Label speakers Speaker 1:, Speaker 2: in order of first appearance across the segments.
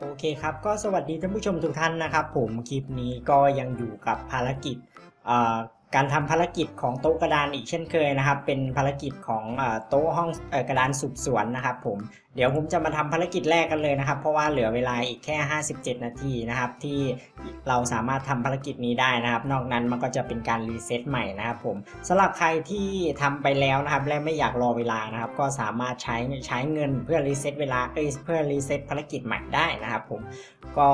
Speaker 1: โอเคครับ ก็สวัสดีท่านผู้ชมทุกท่านนะครับ ผมคลิปนี้ก็ยังอยู่กับภารกิจการทำภารกิจของโต๊ะกระดานอีกเช่นเคยนะครับ เป็นภารกิจของโต๊ะห้องกระดานสืบสวนนะครับผม เดี๋ยวผมจะมาทำภารกิจแรกกันเลยนะครับ เพราะว่าเหลือเวลาอีกแค่ 57 นาทีนะครับ ที่เราสามารถทำภารกิจนี้ได้นะครับ นอกนั้นมันก็จะเป็นการรีเซ็ตใหม่นะครับผมสำหรับใครที่ทำไปแล้วนะครับ และไม่อยากรอเวลานะครับ ก็สามารถใช้ใช้เงินเพื่อรีเซ็ตเวลาเอ้ยเพื่อรีเซ็ตภารกิจใหม่ได้นะครับผมก็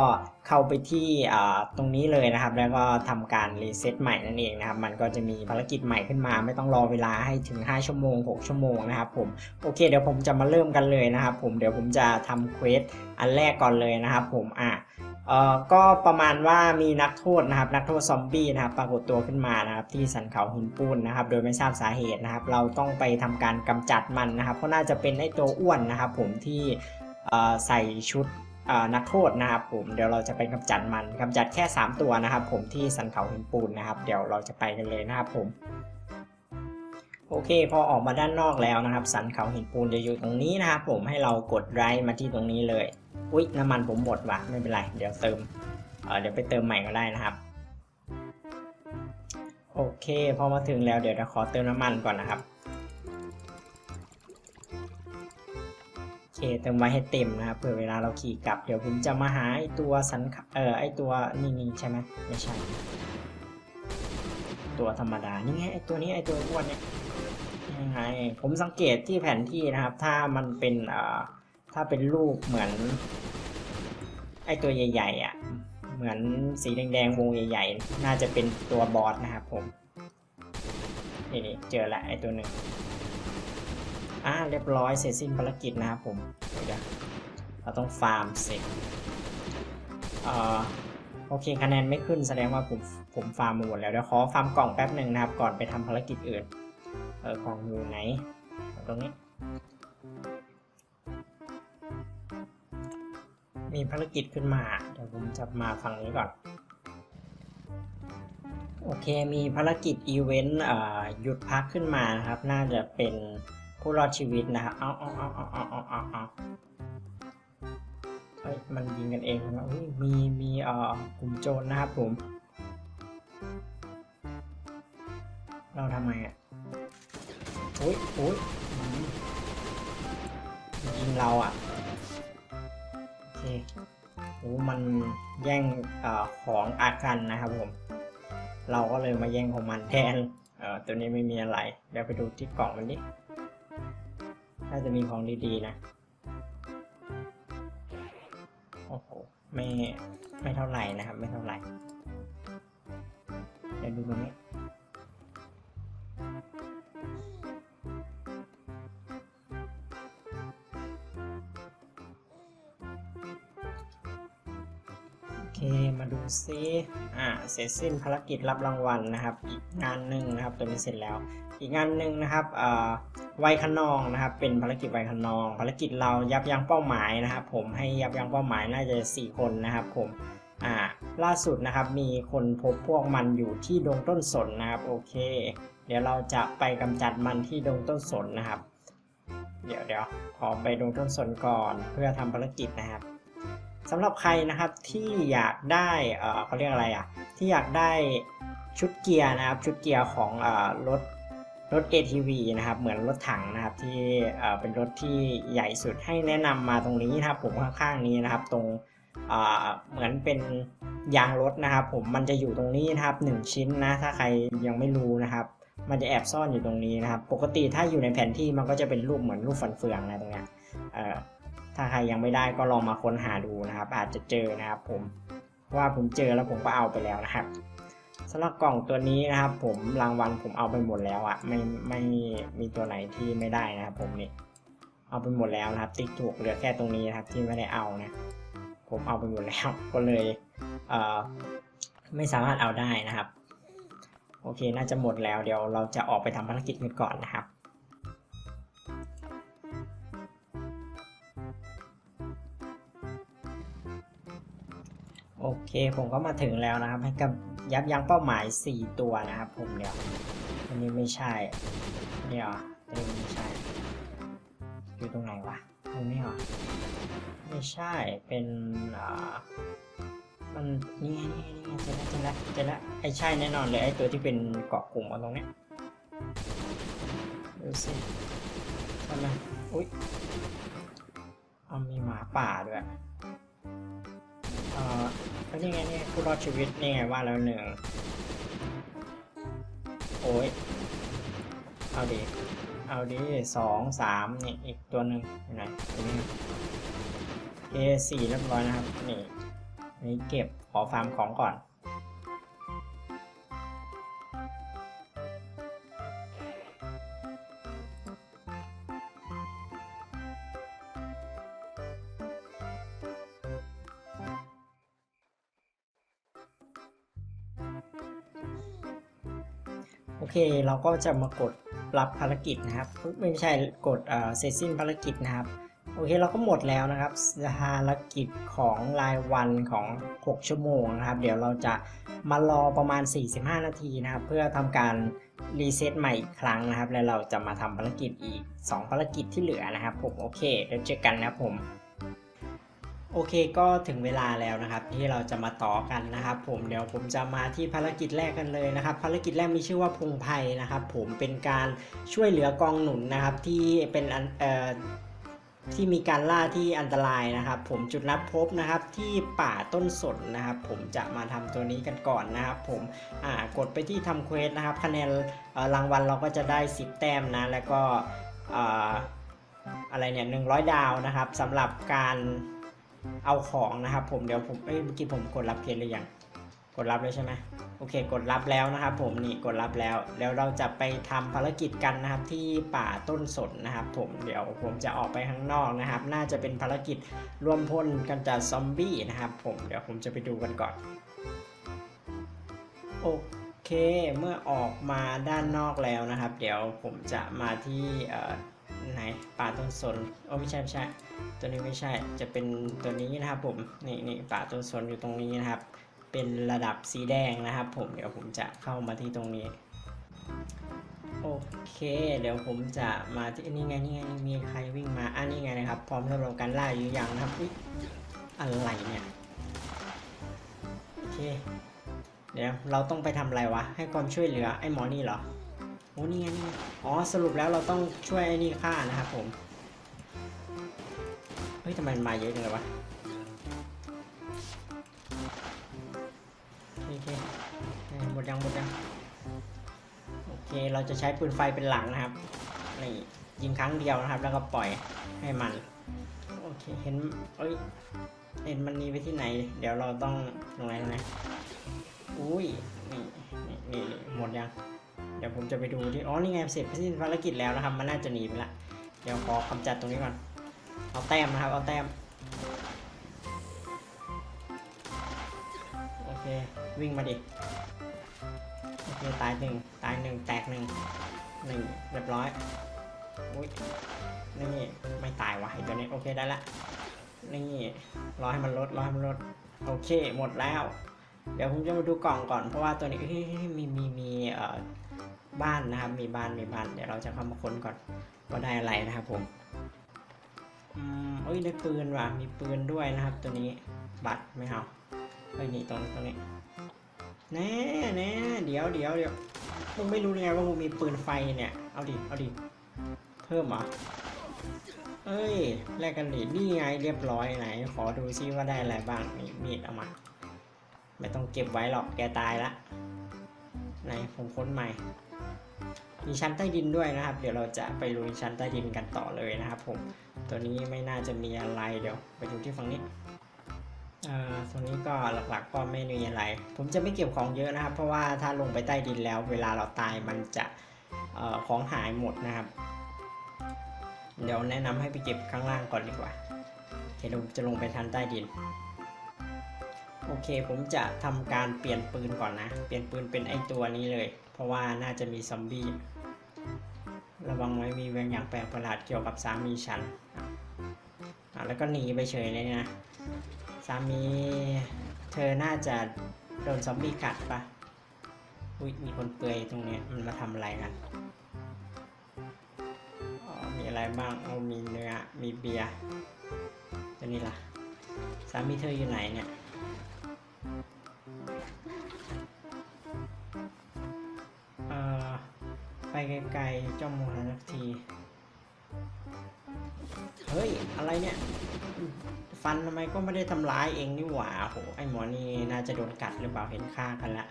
Speaker 1: เข้าไปที่ตรงนี้เลยนะครับ แล้วก็ทำการรีเซ็ตใหม่นั่นเองนะครับ มันก็จะมีภารกิจใหม่ขึ้นมา ไม่ต้องรอเวลาให้ถึง 5 ชั่วโมง 6 ชั่วโมงนะครับผม โอเค เดี๋ยวผมจะมาเริ่มกันเลยนะครับผมเดี๋ยวผมจะทำเควสอันแรกก่อนเลยนะครับผมอะเอ่อก็ประมาณว่ามีนักโทษนะครับ นักโทษซอมบี้นะครับปรากฏตัวขึ้นมานะครับ ที่สันเขาหินปูนนะครับ โดยไม่ทราบสาเหตุนะครับ เราต้องไปทำการกำจัดมันนะครับ เพราะน่าจะเป็นไอ้ตัวอ้วนนะครับ ผมที่เอ่อใส่ชุดอ่านักโทษนะครับ ผมเดี๋ยวเราจะไปกำจัดมันกำจัดแค่ 3 ตัวนะครับ ผมที่สันเขาหินปูนนะครับ เดี๋ยวเราจะไปกันเลยนะครับผม โอเค พอออกมาด้านนอกแล้วนะครับ สันเขาหินปูนจะอยู่ตรงนี้นะครับผมให้เรากดไรมาที่ตรงนี้เลย อุ๊ยน้ำมันผมหมดว่ะไม่เป็นไร เดี๋ยวเติมเเดี๋ยวไปเติมใหม่ก็ได้นะครับ โอเค พอมาถึงแล้วเดี๋ยวเราขอเติมน้ำมันก่อนนะครับโอเคเติมไว้ให้เต็มนะครับเผื่อเวลาเราขี่กลับเดี๋ยวผมจะมาหาไอตัวสันเอ่อไอตัวนี่นี่ใช่ไหมไม่ใช่ ตัวธรรมดา นี่ไงไอตัวนี้ไอตัวอ้วนเนี่ยยังไงผมสังเกตที่แผนที่นะครับ ถ้ามันเป็นเอ่อถ้าเป็นรูปเหมือน ไอตัวใหญ่ๆอะ เหมือนสีแดงๆวงใหญ่ๆ น่าจะเป็นตัวบอสนะครับผมนี่นี่เจอละไอตัวหนึ่งอ่าเรียบร้อยเสร็จสิ้นภารกิจนะครับผมเดี๋ยวเราต้องฟาร์มเสร็จเอ่อ โอเคคะแนนไม่ขึ้นแสดงว่าผมผมฟาร์มหมดแล้วเดี๋ยวขอฟาร์มกล่องแป๊บหนึ่งนะครับ ก่อนไปทำภารกิจอื่น เออของอยู่ไหน ตรงนี้ มีภารกิจขึ้นมา เดี๋ยวผมจะมาฝั่งนี้ก่อน โอเคมีภารกิจอีเวนต์หยุดพักขึ้นมานะครับ น่าจะเป็นผู้รอดชีวิตนะครับ เอาเอาเอาเอาเอาเอาเอา มันยิงกันเองนะอุ้ยมีมีเอ่อกลุ่มโจรนะครับผม เราทำไมอะโอุ้ยอุ้ยยิงเราอะโอเคโอ้มันแย่งอของอากันนะครับผม เราก็เลยมาแย่งของมันแทนเออตัวนี้ไม่มีอะไร เดี๋ยวไปดูที่กล่องมันดิน่าจะมีของดีๆนะ ไม่ไม่เท่าไหร่นะครับ ไม่เท่าไหร่เดี๋ยวดูตรงนี้ มาดูซิอ่าเสร็จสิ้นภารกิจรับรางวัลนะครับ อีกงานหนึ่งนะครับ ตัวนี้เสร็จแล้ว อีกงานหนึ่งนะครับอ่าวัยขนองนะครับ เป็นภารกิจวัยขนอง ภารกิจเรายับยั้งเป้าหมายนะครับ ผมให้ยับยั้งเป้าหมายน่าจะ 4 คนนะครับ ผมอ่าล่าสุดนะครับมีคนพบพวกมันอยู่ที่ดงต้นสนนะครับ โอเค เดี๋ยวเราจะไปกำจัดมันที่ดงต้นสนนะครับ เดี๋ยวเดี๋ยวขอไปดงต้นสนก่อนเพื่อทำภารกิจนะครับ สำหรับใครนะครับที่อยากได้เออเขาเรียกอะไรอะที่อยากได้ชุดเกียร์นะครับชุดเกียร์ของอรถรถ ATV นะครับ เหมือนรถถังนะครับที่เป็นรถที่ใหญ่สุดให้แนะนำมาตรงนี้นะครับ ผมข้างๆนี้นะครับ ตรงเหมือนเป็นยางรถนะครับ ผมมันจะอยู่ตรงนี้นะครับหนึ่งชิ้นนะ ถ้าใครยังไม่รู้นะครับ มันจะแอบซ่อนอยู่ตรงนี้นะครับ ปกติถ้าอยู่ในแผนที่มันก็จะเป็นรูปเหมือนรูปฟันเฟืองนะตรงเนี้ย ถ้าใครยังไม่ได้ก็ลองมาค้นหาดูนะครับ อาจจะเจอนะครับผมว่าผมเจอแล้วผมก็เอาไปแล้วนะครับสำหรับกล่องตัวนี้นะครับ ผมรางวัลผมเอาไปหมดแล้วอะ่ะไม่ไม่มีตัวไหนที่ไม่ได้นะครับผมนี่เอาไปหมดแล้วนะครับ ติ๊กถูกเหลือแค่ตรงนี้นะครับที่ไม่ได้เอานะ ผมเอาไปหมดแล้วก็เลยเอ่อไม่สามารถเอาได้นะครับ โอเคน่าจะหมดแล้วเดี๋ยวเราจะออกไปทำภารกิจกันก่อนนะครับ โอเคผมก็มาถึงแล้วนะครับ ให้กับยับยั้งเป้าหมาย 4 ตัวนะครับ ผมเดี๋ยวอันนี้ไม่ใช่เดี๋ยวอันนี้ไม่ใช่ อยู่ตรงไหนวะตรงนี้เหรอไม่ใช่เป็นอ่ามันนี่นี่นี่เจอแล้วเจอแล้วเจอแล้วไอ้ใช่แน่นอนเลยไอ้ตัวที่เป็นเกาะกลุ่มตรงเนี้ยดูสิทำไมอุ้ยเอามีหมาป่าด้วยเอ่อ แล้วนี่ไงนี่ผู้รอดชีวิตนี่ไงว่าแล้วหนึ่งโอ้ยเอาดีเอาดีสองสามนี่อีกตัวหนึ่งอยู่ไหนตรงนี้นะ A สี่เรียบร้อยนะครับนี่นี่เก็บขอฟาร์มของก่อน เคเราก็จะมากดรับภารกิจนะครับ ไม่ใช่กดเสร็จสิ้นภารกิจนะครับ โอเคเราก็หมดแล้วนะครับภารกิจของรายวันของ 6 ชั่วโมงนะครับ เดี๋ยวเราจะมารอประมาณ 45 นาทีนะครับ เพื่อทำการรีเซ็ตใหม่อีกครั้งนะครับ แล้วเราจะมาทำภารกิจอีก 2 ภารกิจที่เหลือนะครับ ผมโอเคเดี๋ยวเจอกันนะครับผม โอเคก็ถึงเวลาแล้วนะครับที่เราจะมาต่อกันนะครับ ผมเดี๋ยวผมจะมาที่ภารกิจแรกกันเลยนะครับ ภารกิจแรกมีชื่อว่าพงไพรนะครับ ผมเป็นการช่วยเหลือกองหนุนนะครับที่เป็นอันเอ่อที่มีการล่าที่อันตรายนะครับ ผมจุดนัดพบนะครับที่ป่าต้นสนนะครับ ผมจะมาทำตัวนี้กันก่อนนะครับ ผมอ่ากดไปที่ทำเควสนะครับ คะแนนรางวัลเราก็จะได้ 10 แต้มนะแล้วก็ออะไรเนี่ย100ดาวนะครับสำหรับการ เอาของนะครับผมเดี๋ยวผมเอ้ยเมื่อกี้ผมกดรับเกณฑ์หรือยังกดรับแล้วใช่ไหมโอเค กดรับแล้วนะครับผมนี่กดรับแล้ว แล้วเราจะไปทำภารกิจกันนะครับที่ป่าต้นสนนะครับ ผมเดี๋ยวผมจะออกไปข้างนอกนะครับ น่าจะเป็นภารกิจรวมพลกันจากซอมบี้นะครับ ผมเดี๋ยวผมจะไปดูกันก่อนโอเคเมื่อออกมาด้านนอกแล้วนะครับ เดี๋ยวผมจะมาที่ ไหนป่าต้นสนโอ้ไม่ใช่ไม่ใช่ ตัวนี้ไม่ใช่จะเป็นตัวนี้นะครับผมนี่นี่ป่าต้นสนอยู่ตรงนี้นะครับ เป็นระดับสีแดงนะครับ ผมเดี๋ยวผมจะเข้ามาที่ตรงนี้โอเค เดี๋ยวผมจะมาที่นี่ไงนี่ไงมีใครวิ่งมาอะนี่ไงนะครับ พร้อมสำหรับการล่าอยู่อย่างนะครับอุ๊ยอะไรเนี่ยโอเคเดี๋ยวเราต้องไปทำอะไรวะให้ความช่วยเหลือไอ้หมอนี่เหรอ โอ้นี่ไงนี่ไงอ๋อสรุปแล้วเราต้องช่วยไอ้นี่ฆ่านะครับผม เฮ้ยทำไมมันมาเยอะจังเลยวะโอเคหมดยังหมดยังโอเคเราจะใช้ปืนไฟเป็นหลังนะครับนี่ยิงครั้งเดียวนะครับ แล้วก็ปล่อยให้มันโอเคเห็นเอ้ยเห็นมันนีไปที่ไหน เดี๋ยวเราต้องตรงไหนตรงไหนอุ้ยนี่นี่นี่หมดยัง ดี๋ยวผมจะไปดูที่อ๋อนี่ไงเสร็จสิ้นภารกิจแล้วนะครับ มันน่าจะหนีไปละเดี๋ยวขอกำจัดตรงนี้ก่อนเอาแต้มนะครับเอาแต้มโอเควิ่งมาดิโอเคตายหนึ่งตายหนึ่งแตกหนึ่งหนึ่งเรียบร้อยอุ้ยนี่ไม่ตายวะไอตัวนี้โอเคได้ละนี่รอให้มันลดรอให้มันลดโอเคหมดแล้ว เดี๋ยวผมจะมาดูกล่องก่อนเพราะว่าตัวนี้มีมีมีเอ่อ บ้านนะครับ มีบ้านมีบ้านเดี๋ยวเราจะเข้ามาค้นก่อนว่าได้อะไรนะครับผมอืมเอ้ยได้ปืนว่ะมีปืนด้วยนะครับ ตัวนี้บัตรไม่เอาเอ้ยนี่ตรงตรงนี้แน่แน่เดี๋ยวเดี๋ยวเดี๋ยวมึงไม่รู้ไงว่ามึงมีปืนไฟเนี่ยเอาดิเอาดิเพิ่มเหรอเอ้ยแลกกันดินี่ไงเรียบร้อยไหน ขอดูซิว่าได้อะไรบ้างนี่มีดเอามา ไม่ต้องเก็บไว้หรอกแกตายละไหนผมค้นใหม่ มีชั้นใต้ดินด้วยนะครับ เดี๋ยวเราจะไปลุยชั้นใต้ดินกันต่อเลยนะครับ ผม ตัวนี้ไม่น่าจะมีอะไรเดี๋ยว ไปดูที่ฝั่งนี้เอ่อตัวนี้ก็หลักๆก็ไม่มีอะไร ผมจะไม่เก็บของเยอะนะครับ เพราะว่าถ้าลงไปใต้ดินแล้ว เวลาเราตายมันจะออของหายหมดนะครับ เดี๋ยวแนะนำให้ไปเก็บข้างล่างก่อนดีกว่าโอเคเราจะลงไปทันใต้ดิน โอเคผมจะทำการเปลี่ยนปืนก่อนนะ เปลี่ยนปืนเป็นไอตัวนี้เลย เพราะว่าน่าจะมีซอมบี้ ระวังไว้มีแวงอย่างแปลกประหลาดเกี่ยวกับสามีฉันอะแล้วก็หนีไปเฉยเลยนะ สามีเธอน่าจะโดนซอมบี้กัดปะอุ้ยมีคนเปลือยตรงนี้มันมาทำอะไรกันมีอะไรอะไรบ้างเอามีเนื้อ มีเบียร์ตัวนี้ล่ะ สามีเธออยู่ไหนเนี่ย ไกลๆจ้องมองหาสักที เฮ้ย อะไรเนี่ย ฟันทำไมก็ไม่ได้ทำร้ายเองนี่หว่าโห ไอหมอนี่น่าจะโดนกัดหรือเปล่าเห็นฆ่ากันละ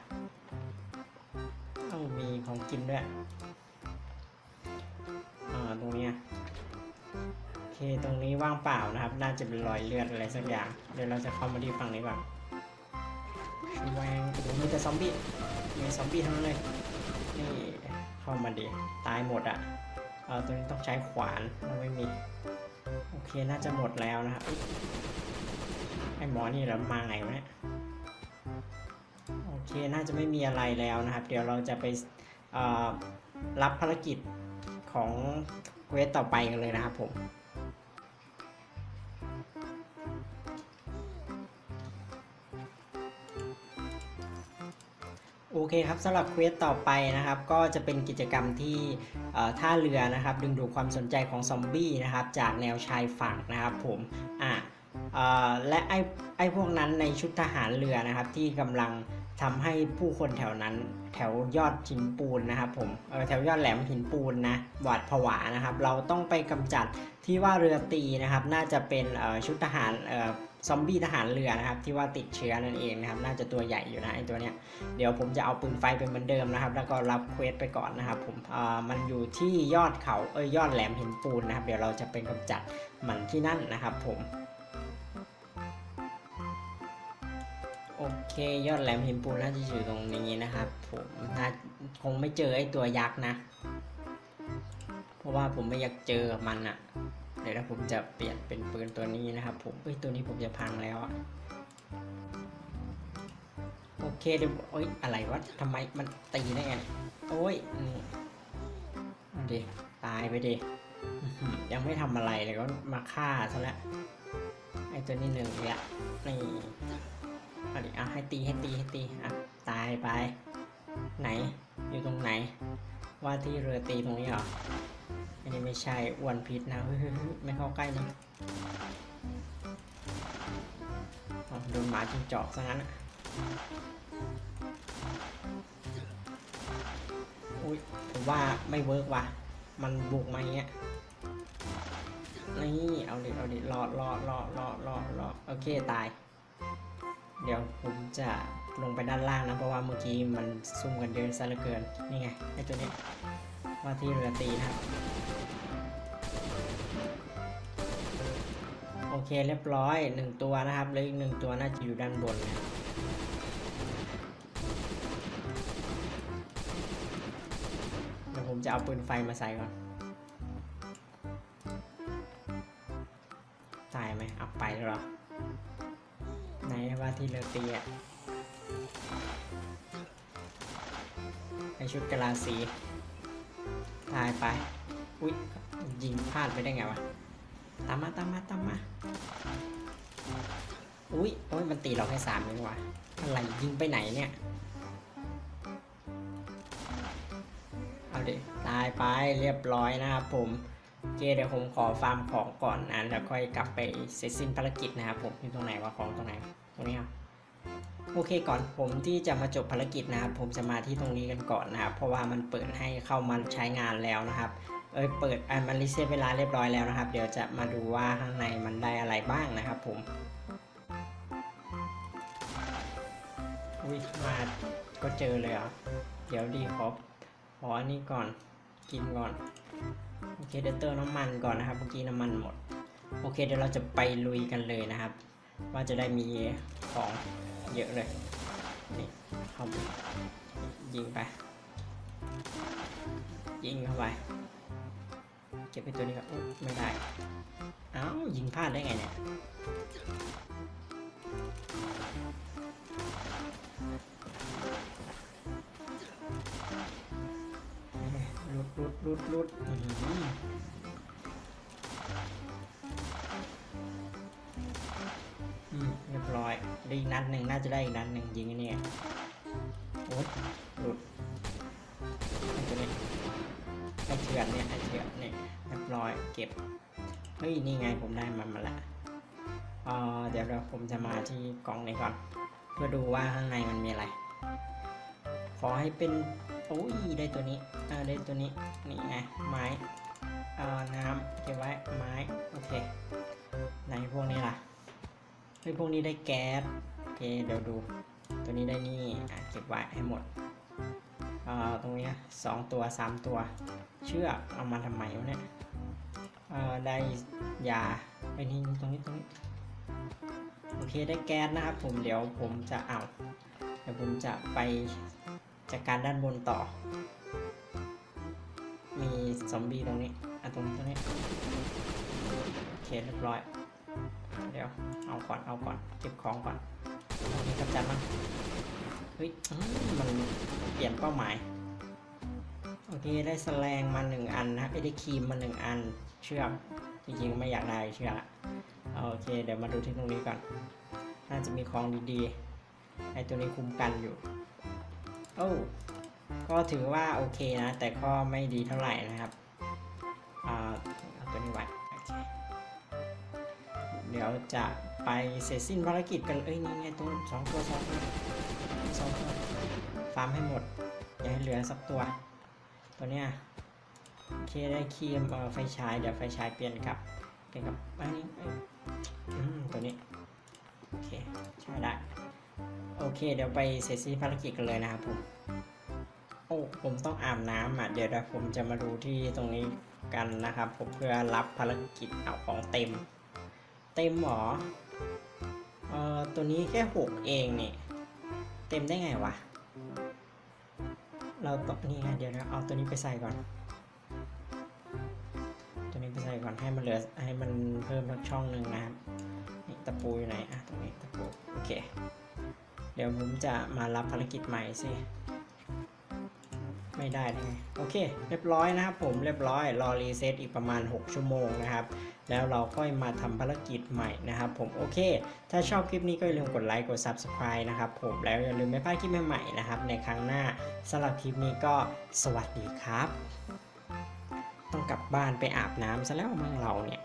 Speaker 1: ต้องมีของกินด้วยอ่าตรงเนี้ยโอเค ตรงนี้ว่างเปล่านะครับ น่าจะเป็นรอยเลือดอะไรสักอย่าง เดี๋ยวเราจะเข้ามาที่ฝั่งนี้ก่อนชูแวงโอ้โหมีแต่ซอมบี้มีซอมบี้ทั้งนั้นเลย เข้ามาดิตายหมดอะ่ะเออตัวนี้ต้องใช้ขวานเราไม่มี โอเคน่าจะหมดแล้วนะครับไอหมอนี่เรามาไงวะเนี่ยโอเคน่าจะไม่มีอะไรแล้วนะครับ เดี๋ยวเราจะไปรับภารกิจของเวสต่อไปกันเลยนะครับผม โอเคครับสำหรับเควสต่อไปนะครับ ก็จะเป็นกิจกรรมที่ท่าเรือนะครับ ดึงดูดความสนใจของซอมบี้นะครับ จากแนวชายฝั่งนะครับผมอะและไอ้ไอ้พวกนั้นในชุดทหารเรือนะครับ ที่กำลังทำให้ผู้คนแถวนั้นแถวยอดหินปูนนะครับผมเออแถวยอดแหลมหินปูนนะหวาดผวานะครับ เราต้องไปกำจัดที่ว่าเรือตีนะครับ น่าจะเป็นชุดทหาร ซอมบี้ทหารเรือนะครับที่ว่าติดเชื้อนั่นเองนะครับน่าจะตัวใหญ่อยู่นะไอตัวเนี้ยเดี๋ยวผมจะเอาปืนไฟเป็นเหมือนเดิมนะครับ แล้วก็รับเควสไปก่อนนะครับผมอ่ามันอยู่ที่ยอดเขาเอ้ยยอดแหลมหินปูนนะครับเดี๋ยวเราจะเป็นกำจัดมันที่นั่นนะครับผมโอเคยอดแหลมหินปูนน่าจะอยู่ตรงนี้นะครับผมน่าคงไม่เจอไอตัวยักษ์นะ เพราะว่าผมไม่อยากเจอกับมันอะ เดี๋ยวถ้าผมจะเปลี่ยนเป็นปืนตัวนี้นะครับ ผมเอ้ยตัวนี้ผมจะพังแล้วอะโอเคเดี๋ยวโอ๊ยอะไรวะทำไมมันตีได้ไงโอ้ยนี่เดิตายไปดิยังไม่ทำอะไรเลยก็มาฆ่าซะแล้วไอ้ตัวนี้หนึ่งละนี่เอาดิเอาให้ตีให้ตีให้ตีอะตายไป ไหนอยู่ตรงไหน ว่าที่เรือตีตรงนี้เหรอ นนี้ไม่ใช่อ้วนพิษนะเฮ้ยไม่เข้าใกล้มันโดนหมาจิ้งจอกซะงั้นอะอุ้ยผมว่าไม่เวิร์กว่ะ มันบุกมาอย่างเงี้ย นี่ เอาดิเอาดิรอดรอดรอดรอดรอดรอดโอเค ตาย เดี๋ยวผมจะลงไปด้านล่างนะ เพราะว่าเมื่อกี้มันซุ่มกันเยอะซะเหลือเกิน นี่ไงไอตัวนี้ว่าที่เรือตีนะครับ เคเรียบร้อยหนึ่งตัวนะครับแล้วอีกหนึ่งตัวน่าจะอยู่ด้านบนนะเดี๋ยวผมจะเอาปืนไฟมาใส่ก่อน ตายไหมเอาไปหรอไหนว่าที่เรือตีอะไอชุดกะลาสี ตายไป อุ๊ย ยิงพลาดไปได้ไงวะ ตามมาตามมาตามมาอุ๊ยโอ้ยมันตีเราแค่สามเองวะอะไรยิงไปไหนเนี่ย เอาดิตายไปเรียบร้อยนะครับผมเคเดี๋ยวผมขอฟาร์มของก่อนนะแล้วค่อยกลับไปเสร็จสิ้นภารกิจนะครับผมอยู่ตรงไหนวะของตรงไหนตรงนี้ครับโอเคก่อนผมที่จะมาจบภารกิจนะครับผมจะมาที่ตรงนี้กันก่อนนะครับเพราะว่ามันเปิดให้เข้ามาใช้งานแล้วนะครับ เอ้ยเปิดอ่ามันรีเซ็ตเวลาเรียบร้อยแล้วนะครับ เดี๋ยวจะมาดูว่าข้างในมันได้อะไรบ้างนะครับผมอุ้ยมาก็เจอเลยเหรอเดี๋ยวดีขอขออันนี้ก่อนกินก่อนโอเคเดี๋ยวเติมน้ำมันก่อนนะครับเมื่อกี้น้ำมันหมด โอเคเดี๋ยวเราจะไปลุยกันเลยนะครับ ว่าจะได้มีของเยอะเลยนี่เข้ายิงไปยิงเข้าไป เก็บไปตัวนี้ครับไม่ได้ เอ้ายิงพลาดได้ไงเนี่ยรุดรุดรุดรุดอืมเรียบร้อย ได้อีกนัดหนึ่งน่าจะได้อีกนัดหนึ่งยิงเนี่ยโอ๊ยหลุดไอ้ตัว นี้ไอเธอถื่อนเนี่ยไอเถื่อนเนี่ยเรียบร้อยเก็บเฮ้ยนี่ไงผมได้มันมาละเออเดี๋ยวเราผมจะมาที่กล่องนี้ก่อน เพื่อดูว่าข้างในมันมีอะไร ขอให้เป็นโอ้ยได้ตัวนี้เออได้ตัวนี้นี่ไงไม้เอ่อน้ำเก็บไว้ไม้โอเคไหนพวกนี้ล่ะเฮ้ยพวกนี้ได้แก๊สโอเคเดี๋ยวดู ตัวนี้ได้นี่อะเก็บไว้ให้หมด อ่อตรงเนี้ยสองตัวสามตัว เชือกเอามาทำไมวะเนี่ยเอ่อได้ยาไอ้นี่ตรงนี้ตรงนี้โอเคได้แก๊สนะครับผมเดี๋ยวผมจะเอาเดี๋ยวผมจะไปจัดการด้านบนต่อ มีซอมบี้ตรงนี้อะตรงนี้ตรงนี้โอเคเรียบร้อย เดี๋ยวเอาก่อนเอาก่อนเก็บของก่อนตรงนี้กำจัดมัน เฮ้ยมันเปลี่ยนเป้าหมาย โอเคได้แสลงมาหนึ่งอันนะครับเอ้ได้ครีมมาหนึ่งอัน เชือกจริงๆไม่อยากได้เชือกอโอเค เดี๋ยวมาดูที่ตรงนี้ก่อน น่าจะมีของดีๆไอตัวนี้คุ้มกันอยู่ โอ้ก็ถือว่าโอเคนะ แต่ก็ไม่ดีเท่าไหร่นะครับอ่าเอาตัวนี้ไว้เดี๋ยวจะไปเสร็จสิ้นภารกิจกัน เอ้ยนี่ไงตัวสองตัวสองตัวสองตัว ฟาร์มให้หมด อย่าให้เหลือสักตัว ตัวเนี้ยโอเคได้ครีมเอ่อไฟฉายเดี๋ยวไฟฉายเปลี่ยนกับเปลี่ยนกับอันนี้ตัวนี้โอเคใช้ได้โอเค เดี๋ยวไปเสร็จสิ้นภารกิจกันเลยนะครับผมโอ้ผมต้องอาบน้ำอะเดี๋ยวเดี๋ยวผมจะมาดูที่ตรงนี้กันนะครับผมเพื่อรับภารกิจเอาของเต็ม เต็มหรอเอ่อตัวนี้แค่หกเองเนี่เต็มได้ไงวะ เราต้องนี่ไงเดี๋ยวนะเอาตัวนี้ไปใส่ก่อน ตัวนี้ไปใส่ก่อนให้มันเหลือให้มันเพิ่มสักช่องหนึ่งนะครับนี่ตะปูอยู่ไหนอะตรงนี้ตะปูโอเค เดี๋ยวผมจะมารับภารกิจใหม่สิไม่ได้ได้ไงโอเค เรียบร้อยนะครับผมเรียบร้อยรอรีเซ็ตอีกประมาณ 6 ชั่วโมงนะครับ แล้วเราค่อยมาทำภารกิจใหม่นะครับผมโอเค ถ้าชอบคลิปนี้ก็อย่าลืมกดไลค์กด Subscribe นะครับผมแล้วอย่าลืมไม่พลาดคลิปใหม่ๆนะครับในครั้งหน้าสำหรับคลิปนี้ก็สวัสดีครับ ต้องกลับบ้านไปอาบน้ำซะแล้วมั่งเราเนี่ย